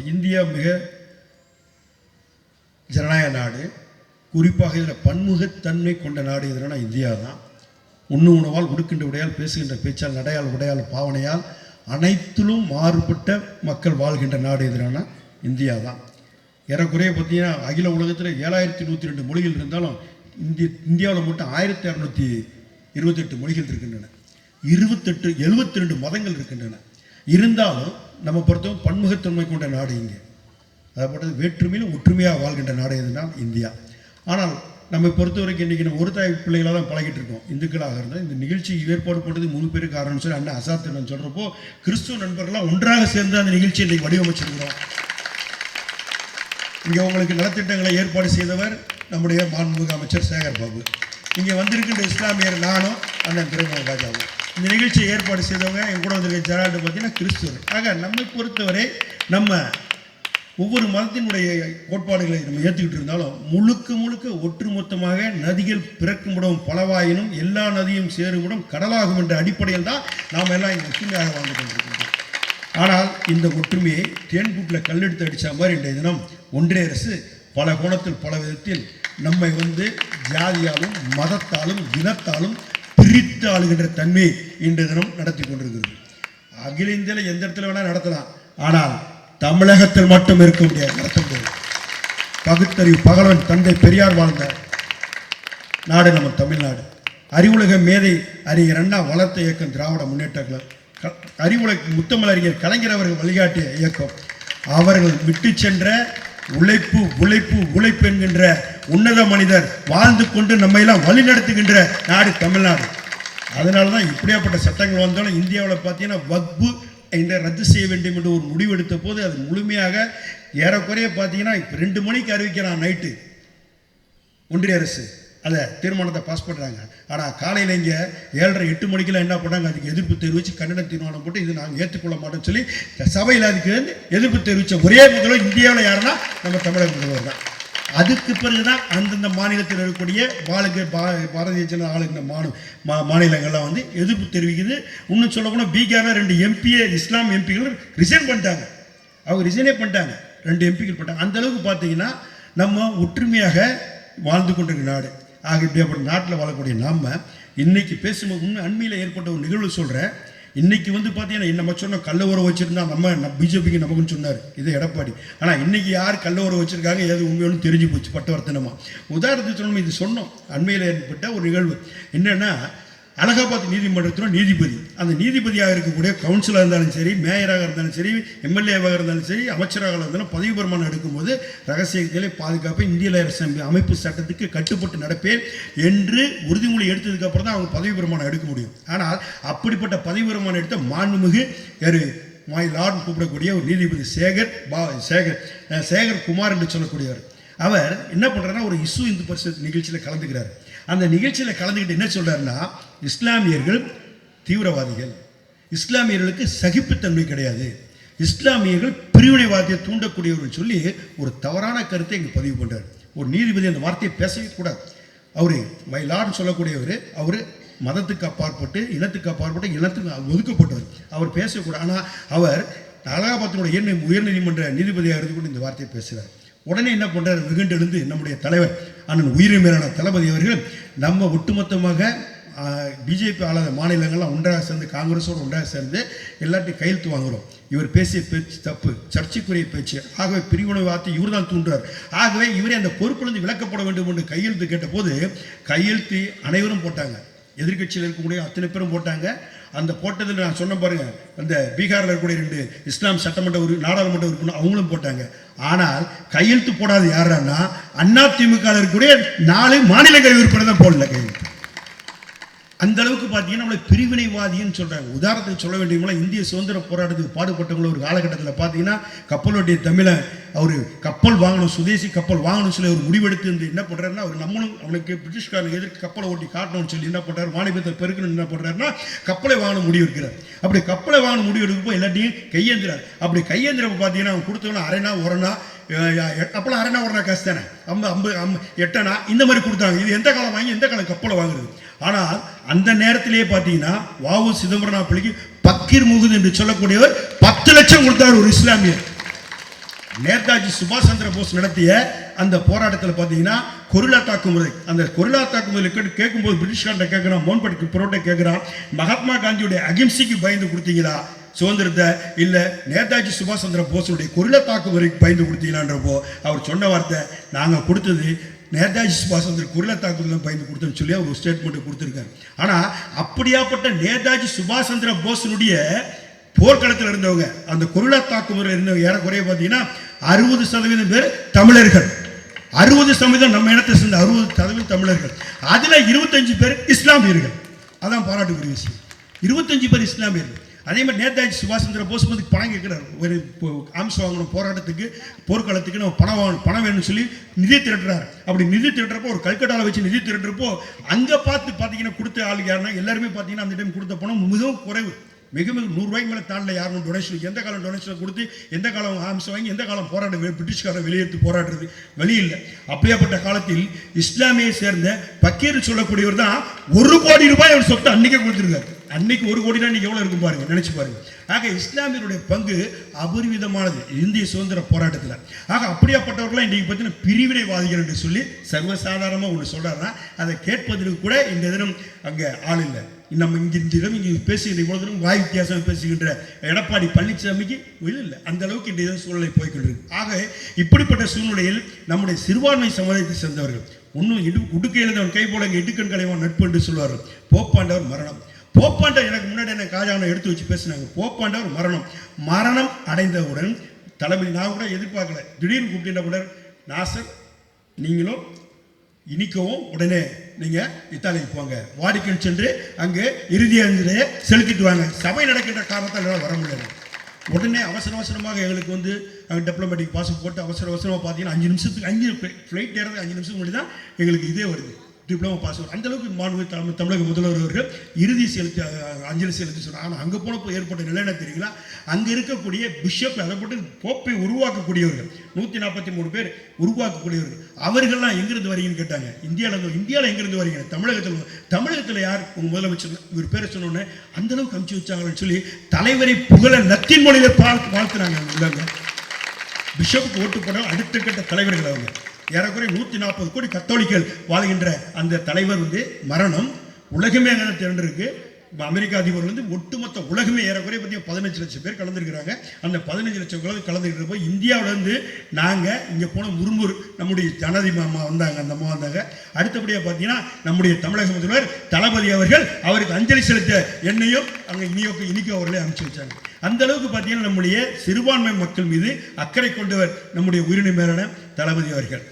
India மிக ஜனநாயக நாடு. குறிப்பாக இதில் பன்முகத்தன்மை கொண்ட நாடு எதுனா இந்தியா தான் உண்ணு உணவால் உடுக்கின்ற உடையால் பேசுகின்ற பேச்சால் நடையால் உடையால் பாவனையால் அனைத்திலும் மாறுபட்ட மக்கள் வாழ்கின்ற நாடு எதுனா இந்தியா தான் ஏறக்குறைய பார்த்தீங்கன்னா அகில உலகத்தில் ஏழாயிரத்தி நூற்றி ரெண்டு மொழிகள் இருந்தாலும் இந்திய இந்தியாவில் மட்டும் ஆயிரத்தி இரநூத்தி இருபத்தெட்டு மொழிகள் இருக்கின்றன. இருபத்தெட்டு எழுபத்தி ரெண்டு மதங்கள் இருக்கின்றன. இருந்தாலும் நம்ம பொறுத்தவரை பன்முகத்தன்மை கொண்ட நாடு இங்கே. அதாவது வேற்றுமையிலும் ஒற்றுமையாக வாழ்கின்ற நாடு எதுனால் இந்தியா. ஆனால் நம்மை பொறுத்த வரைக்கும் இன்றைக்கி நம்ம ஒரு தாய் பிள்ளைகளாக தான் பழகிட்டு இருக்கோம். இந்துக்களாக இருந்தால் இந்த நிகழ்ச்சி ஏற்பாடு பண்ணுறது மூணு பேருக்கு காரணம் சொல்லி அண்ணன் அசாத்திரன் சொல்கிறப்போ கிறிஸ்துவ நண்பர்களாக ஒன்றாக சேர்ந்து அந்த நிகழ்ச்சியை இன்றைக்கி வடிவமைச்சிருக்கிறோம். இங்கே உங்களுக்கு நலத்திட்டங்களை ஏற்பாடு செய்தவர் நம்முடைய மாண்புமிகு அமைச்சர் சேகர் பாபு. இங்கே வந்திருக்கின்ற இஸ்லாமியர் நானும் அண்ணன் திருமண ராஜாவும். இந்த நிகழ்ச்சியை ஏற்பாடு செய்தவங்க என் கூட வந்திருக்க ஜெரால்டு பார்த்தீங்கன்னா கிறிஸ்துவர். ஆக நம்மை பொறுத்தவரை நம்ம ஒவ்வொரு மதத்தினுடைய கோட்பாடுகளை நம்ம ஏற்றுக்கிட்டு இருந்தாலும் முழுக்க முழுக்க ஒட்டுமொத்தமாக நதிகள் பிறக்குமிடம் பலவாயினும் எல்லா நதியும் சேருமிடம் கடலாகும் என்ற அடிப்படையில் தான் நாம் எல்லாம் இங்கே ஒற்றுமையாக வாழ்ந்து கொண்டிருக்கின்றோம். ஆனால் இந்த ஒற்றுமையை தேன்கூட்டில் கல்லெடுத்து அடித்த மாதிரி இன்றைய தினம் ஒன்றிய அரசு பல கோணத்தில் பல விதத்தில் நம்மை வந்து ஜாதியாலும் மதத்தாலும் இனத்தாலும் பிரித்து ஆளுகின்ற தன்மை இன்று தினம் நடத்தி கொண்டிருக்கிறது. அகில இந்தியாவில் எந்த இடத்துல வேணால் நடத்தலாம். ஆனால் தமிழகத்தில் மட்டும் இருக்க முடியாது நடத்த முடியாது பகுத்தறிவு பகலவன் தந்தை பெரியார் வாழ்ந்த நாடு நம்ம தமிழ்நாடு. அறிவுலக மேதை அறிஞர் அண்ணா வளர்த்த இயக்கம் திராவிட முன்னேற்றங்கள் க- அறிவுலக முத்தமிழ் அறிஞர் கலைஞர் அவர்கள் வழிகாட்டிய இயக்கம். அவர்கள் விட்டு சென்ற உழைப்பு உழைப்பு உழைப்பு என்கின்ற உன்னத மனிதர் வாழ்ந்து கொண்டு நம்மையெல்லாம் வழிநடத்துகின்ற நாடு தமிழ்நாடு. அதனால தான் இப்படியாப்பட்ட சட்டங்கள் வந்தாலும் இந்தியாவில் பார்த்தீங்கன்னா வக்பு என்ற ரத்து செய்ய வேண்டும் என்று ஒரு முடிவெடுத்த போது அது முழுமையாக ஏறக்குறைய பார்த்தீங்கன்னா இப்போ ரெண்டு மணிக்கு அறிவிக்கிறான் நைட்டு. ஒன்றிய அரசு. அதை தீர்மானத்தை பாஸ் பண்ணுறாங்க ஆனால் காலையில் இங்கே ஏழரை எட்டு மணிக்கெல்லாம் என்ன பண்ணாங்க? அதுக்கு எதிர்ப்பு தெரிவித்து கண்டன தீர்மானம் போட்டு இது நாங்கள் ஏற்றுக்கொள்ள மாட்டோம்னு சொல்லி சபையில் அதுக்கு வந்து எதிர்ப்பு தெரிவித்த ஒரே முதல்வர் இந்தியாவில் யாருன்னா நம்ம தமிழக முதல்வர் தான். அதுக்கு பிறகு தான் அந்தந்த மாநிலத்தில் இருக்கக்கூடிய பாலக பா பாரதிய ஜனதா ஆளுகின்ற மாநில மா மாநிலங்கள்லாம் வந்து எதிர்ப்பு தெரிவிக்குது. இன்னும் சொல்ல போனால் பீகாரில் ரெண்டு எம்பிஏ இஸ்லாம் எம்பிகள் ரிசைன் பண்ணிட்டாங்க. அவங்க ரிசைனே பண்ணிட்டாங்க. ரெண்டு எம்பிக்கள் பண்ணிட்டாங்க அந்தளவுக்கு பார்த்தீங்கன்னா நம்ம ஒற்றுமையாக வாழ்ந்து கொண்டிருக்க நாடு. ஆக இப்படியாப்பட்ட நாட்டில் வாழக்கூடிய நாம் இன்றைக்கி பேசும்போது இன்னும் அண்மையில் ஏற்பட்ட ஒரு நிகழ்வு சொல்கிறேன் இன்னைக்கு வந்து பார்த்தீங்கன்னா நம்ம சொன்னோம் கள்ள உரம் வச்சிருந்தா நம்ம பிஜேபிக்கு நமக்குன்னு சொன்னார். இது எடப்பாடி. ஆனால் இன்னைக்கு யார் கள்ள உரம் வச்சிருக்காங்க எது உண்மையோன்னு தெரிஞ்சு போச்சு பட்டவர்த்தனமாக உதாரணத்துக்கு சொன்னோம் இது சொன்னோம். அண்மையில் ஏற்பட்ட ஒரு நிகழ்வு. என்னென்னா அலகாபாத் நீதிமன்றத்தில் நீதிபதி. அந்த நீதிபதியாக இருக்கக்கூடிய கவுன்சிலாக இருந்தாலும் சரி மேயராக இருந்தாலும் சரி எம்எல்ஏவாக இருந்தாலும் சரி அமைச்சராக இருந்தாலும் பதவி பிரமாணம் எடுக்கும்போது ரகசியத்திலே பாதுகாப்பை இந்திய அரசு அமைப்பு சட்டத்துக்கு கட்டுப்பட்டு நடப்பேன் என்று உறுதிமொழி எடுத்ததுக்கப்புறம் தான் அவங்க பதவி பிரமாணம் எடுக்க முடியும். ஆனால் அப்படிப்பட்ட பதவி பிரமாணம் எடுத்த மாண்புமிகு யாரு? மாய் லார்ட் கூப்பிடக்கூடிய ஒரு நீதிபதி சேகர் பா சேகர் சேகர் குமார் என்று சொல்லக்கூடியவர். அவர் என்ன பண்ணுறாருன்னா ஒரு இஸ்ஸு இந்து பரிசு நிகழ்ச்சியில் கலந்துக்கிறார். அந்த நிகழ்ச்சியில் கலந்துக்கிட்டு என்ன சொல்கிறாருன்னா இஸ்லாமியர்கள் தீவிரவாதிகள். இஸ்லாமியர்களுக்கு சகிப்புத்தன்மை கிடையாது. இஸ்லாமியர்கள் பிரிவினைவாதியை தூண்டக்கூடியவர்கள் சொல்லி ஒரு தவறான கருத்தை இங்கே பதிவு பண்ணுறார் ஒரு நீதிபதி அந்த வார்த்தையை பேசவே கூடாது. அவர் மயிலாடுன்னு சொல்லக்கூடியவர் அவர் மதத்துக்கு அப்பாற்பட்டு இனத்துக்கு அப்பாற்பட்டு இனத்துக்கு ஒதுக்கப்பட்டவர். அவர் பேசக்கூடாது. ஆனால் அவர் அலகாபாத்தினுடைய உயர்நீதிமன்ற நீதிபதியாக இருந்து கொண்டு இந்த வார்த்தையை பேசுகிறார் உடனே என்ன பண்ணுறாரு வெகுண்டு எழுந்து நம்முடைய தலைவர் அண்ணன் உயிரின் மேலான தளபதி அவர்கள் நம்ம ஒட்டுமொத்தமாக பிஜேபி ஆளாத மாநிலங்கள்லாம் ஒன்றாக சேர்ந்து காங்கிரஸோடு ஒன்றாக சேர்ந்து எல்லாத்தையும் கையெழுத்து வாங்குறோம். இவர் பேசிய பேச்சு தப்பு சர்ச்சைக்குரிய பேச்சு. ஆகவே பிரிவினை வார்த்தை இவர் தான் தூண்டுறார். ஆகவே இவரே அந்த பொறுப்பிலிருந்து விளக்கப்பட வேண்டும் என்று கையெழுத்து கேட்டபோது கையெழுத்து அனைவரும் போட்டாங்க. எதிர்கட்சியில் இருக்கக்கூடிய அத்தனை பேரும் போட்டாங்க. அந்த போட்டதில் நான் சொன்ன பாருங்க அந்த பீகாரில் இருக்கக்கூடிய ரெண்டு இஸ்லாம் சட்டமன்ற உறு நாடாளுமன்ற உறுப்பினர் அவங்களும் போட்டாங்க. ஆனால் கையெழுத்து போடாது யாரான்னா அண்ணா திமுக இருக்கக்கூடிய நாலு மாநிலங்கள் உறுப்பினர் தான் போடல கையெழுத்து. அந்த அளவுக்கு பார்த்தீங்கன்னா நம்மளை பிரிவினைவாதின்னு சொல்கிறாங்க உதாரணத்துக்கு சொல்ல வேண்டியவங்களா இந்திய சுதந்திர போராட்டத்துக்கு பாடுபட்டவங்கள ஒரு காலகட்டத்தில் பார்த்தீங்கன்னா கப்பலுடைய தமிழை அவர் கப்பல் வாங்கணும் சுதேசி கப்பல் வாங்கணும் சொல்லி ஒரு முடிவெடுத்து இருந்து என்ன பண்ணுறாருன்னா அவர் நம்மளும் அவனுக்கு பிரிட்டிஷ்காரனுக்கு எதிர்க்கு கப்பலை ஓட்டி காட்டணும்னு சொல்லி என்ன பண்ணுறாரு வாணிபத்தை பெருக்கணும்னு என்ன பண்ணுறாருன்னா கப்பலை வாங்கணும் முடிவு எடுக்கிறார் அப்படி கப்பலை வாங்கணும் முடிவு எடுக்கப்போ எல்லாத்தையும் கையேந்திரார். அப்படி கையேந்திரப்ப பார்த்தீங்கன்னா அவன் கொடுத்தவங்க அரைனா உரணா அப்போலாம் அரைனா ஒரணா காசு தானே? ஐம்பது ஐம்பது ஐம்பது எட்டனா? இந்த மாதிரி கொடுத்தாங்க இது எந்த காலம் வாங்கி எந்த காலம் கப்பலை வாங்குறது? ஆனால் அந்த நேரத்திலேயே பார்த்தீங்கன்னா வாவு சிதம்பரனா பிள்ளைக்கு பக்கீர் முகுது என்று சொல்லக்கூடியவர் பத்து லட்சம் கொடுத்தார் ஒரு இஸ்லாமியர். நேதாஜி சுபாஷ் சந்திர போஸ் நடத்திய அந்த போராட்டத்தில் பார்த்தீங்கன்னா கொரிலா தாக்குமுறை. அந்த கொரிலா தாக்குமுறை கேட்டு கேட்கும்போது பிரிட்டிஷ்கார்ட்ட கேட்குறான் மோன்படிக்கு புரோட்டை கேட்குறான். மகாத்மா காந்தியுடைய அகிம்சைக்கு பயந்து கொடுத்தீங்களா? சுதந்திரத்தை இல்லை நேதாஜி சுபாஷ் சந்திர போஸுடைய குரலை தாக்கு வரைக்கும் பயந்து கொடுத்தீங்களான்றப்போ அவர் சொன்ன வார்த்தை நாங்கள் கொடுத்தது நேதாஜி சுபாஷ் சந்திர குரலை தாக்குதல் பயந்து கொடுத்தோன்னு சொல்லி அவர் ஒரு ஸ்டேட்மெண்ட் கொடுத்துருக்காரு. ஆனால் அப்படியாப்பட்ட நேதாஜி சுபாஷ் சந்திர போஸினுடைய போர்க்களத்தில் இருந்தவங்க அந்த கொரில்லா தாக்குமுறையில் இருந்தவங்க ஏறக்குறைய பார்த்தீங்கன்னா அறுபது சதவீதம் பேர் தமிழர்கள். அறுபது சதவீதம் நம்ம இனத்தை சேர்ந்த அறுபது சதவீதம் தமிழர்கள். அதில் இருபத்தஞ்சு பேர் இஸ்லாமியர்கள். அதான் பாராட்டுக்குரிய விஷயம். இருபத்தஞ்சு பேர் இஸ்லாமியர்கள். அதே மாதிரி நேதாஜி சுபாஷ் சந்திர போஸ் வந்து பணம் கேட்குறாரு. ஒரு ஆம்சம் ஆம்ஸ் வாங்கணும் போராட்டத்துக்கு போர்க்காலத்துக்கு நம்ம பணம் வாங்கணும் பணம் வேணும்னு சொல்லி நிதி திரட்டுறாரு. அப்படி நிதி திரட்டுறப்போ ஒரு கல்கட்டாவில் வச்சு நிதி திரட்டுறப்போ அங்கே பார்த்து பார்த்தீங்கன்னா கொடுத்த ஆள் யாருன்னா எல்லாருமே பார்த்தீங்கன்னா அந்த டைம் கொடுத்த பணம் மிகவும் குறைவு. மிக மிக நூறுரூவாய்க்கு மேலே தாண்டல யாரும் டொனேஷன் எந்த காலம் டொனேஷன் கொடுத்து எந்த காலம் ஆம்ஸ் வாங்கி எந்த காலம் போராட பிரிட்டிஷ்காரர் வெளியேற்று போராடுறது வழி இல்லை. அப்படியாப்பட்ட காலத்தில் இஸ்லாமியை சேர்ந்த பக்கீர் சொல்லக்கூடியவர் தான் ஒரு கோடி ரூபாய் அவர் சொத்தை அன்னைக்கே கொடுத்துருக்காரு. அன்னைக்கு ஒரு கோடினா இன்னைக்கு எவ்வளோ இருக்கும் பாருங்க நினைச்சு பாருங்க. ஆக இஸ்லாமியருடைய பங்கு அபரிவிதமானது இந்திய சுதந்திர போராட்டத்தில். ஆக அப்படியாப்பட்டவர்களாம் இன்றைக்கு பார்த்தீங்கன்னா பிரிவினைவாதிகள் என்று சொல்லி சர்வசாதாரணமாக ஒன்று சொல்றாருன்னா அதை கேட்பதற்கு கூட இந்த தினம் அங்கே ஆள் இல்லை. நம்ம இங்கே இந்த தினம் இங்கே பேசுகின்ற இவ்வளோ தினம் வாய் வித்தியாசம் பேசுகின்ற எடப்பாடி பழனிசாமிக்கு இல்லை. அந்த அளவுக்கு இன்றைய தினம் சூழ்நிலை போய்கொண்டிருக்கு. ஆக இப்படிப்பட்ட சூழ்நிலையில் நம்முடைய சிறுபான்மை சமுதாயத்தை சேர்ந்தவர்கள் ஒன்றும் இடு உடுக்க எழுந்தவன் கை போல இடுக்கண் கலைவன் நட்பு என்று சொல்வார்கள். போப்பாண்டவர் மரணம். போப்பாண்டவர் எனக்கு முன்னாடி என்ன காஜானை எடுத்து வச்சு பேசினாங்க. போப்பாண்டவர் மரணம். மரணம் அடைந்தவுடன் தளபதி நான் கூட எதிர்பார்க்கல. திடீர்னு கூப்பிட்டு கூட நாசர் நீங்களும் இனிக்கவும் உடனே நீங்கள் இத்தாலிக்கு போங்க. வாடிக்கன் சென்று அங்கே இறுதி அஞ்சலியை செலுத்திட்டு வாங்க. சபை நடக்கின்ற காரணத்தால் என்னால் வர முடியல. உடனே அவசர அவசரமாக எங்களுக்கு வந்து டிப்ளமேட்டிக் பாஸ் போட்டு அவசர அவசரமாக பார்த்தீங்கன்னா அஞ்சு நிமிஷத்துக்கு அஞ்சு ஃப்ளைட் ஏறது அஞ்சு நிமிஷத்துக்கு முன்னாடி தான் எங்களுக்கு இதே வருது. டிப்ளமோ பாஸ் வரும் அந்த அளவுக்கு மாண்பு தமிழ் தமிழக முதல்வர் அவர்கள் இறுதி செலுத்தி அஞ்சலி செலுத்தி சொன்னாங்க ஆனால் அங்கே போனப்போ ஏற்பட்ட நிலை என்ன தெரியுங்களா? அங்கே இருக்கக்கூடிய பிஷப் அதை போட்டு போப்பை உருவாக்கக்கூடியவர்கள் நூற்றி நாற்பத்தி மூணு பேர் உருவாக்கக்கூடியவர்கள். அவர்கள்லாம் எங்கிருந்து வரீங்கன்னு கேட்டாங்க. இந்தியாவில் இந்தியாவில் எங்கிருந்து வரீங்க? தமிழகத்தில் தமிழகத்தில் யார்? உங்கள் முதலமைச்சர் இவர் பேரை சொன்னோன்னே அந்த அளவுக்கு அமுச்சு வச்சாங்கன்னு சொல்லி தலைவரை புகழ நத்தின் மொழியில் பார்த்து வாழ்த்துனாங்க உள்ளவங்க பிஷப்புக்கு ஓட்டு போட அடுத்த கட்ட தலைவர்கள் அவங்க. ஏறக்குறைய நூற்றி நாற்பது கோடி கத்தோலிக்கல் வாழ்கின்ற அந்த தலைவர் வந்து மரணம். உலகமே அங்கே திரண்டிருக்கு. அமெரிக்க அதிபர் வந்து ஒட்டுமொத்த உலகமே ஏறக்குறைய பார்த்தீங்கன்னா பதினஞ்சு லட்சம் பேர் கலந்துருக்கிறாங்க. அந்த பதினஞ்சு லட்சம் பேர் கலந்துருக்கிறப்போ இந்தியாவிலேருந்து நாங்கள் இங்கே போன முரும்பூர் நம்முடைய ஜனதி மாமா வந்தாங்க அந்த அம்மா வந்தாங்க. அடுத்தபடியாக பார்த்தீங்கன்னா நம்முடைய தமிழக முதல்வர் தளபதி அவர்கள் அவருக்கு அஞ்சலி செலுத்த என்னையும் அங்கே இனியோக்கு இனிக்கு அவர்களே அனுப்பிச்சு வச்சாங்க. அந்த அளவுக்கு பார்த்தீங்கன்னா நம்முடைய சிறுபான்மை மக்கள் மீது அக்கறை கொண்டவர் நம்முடைய உயிரினை மேலான தளபதி அவர்கள்.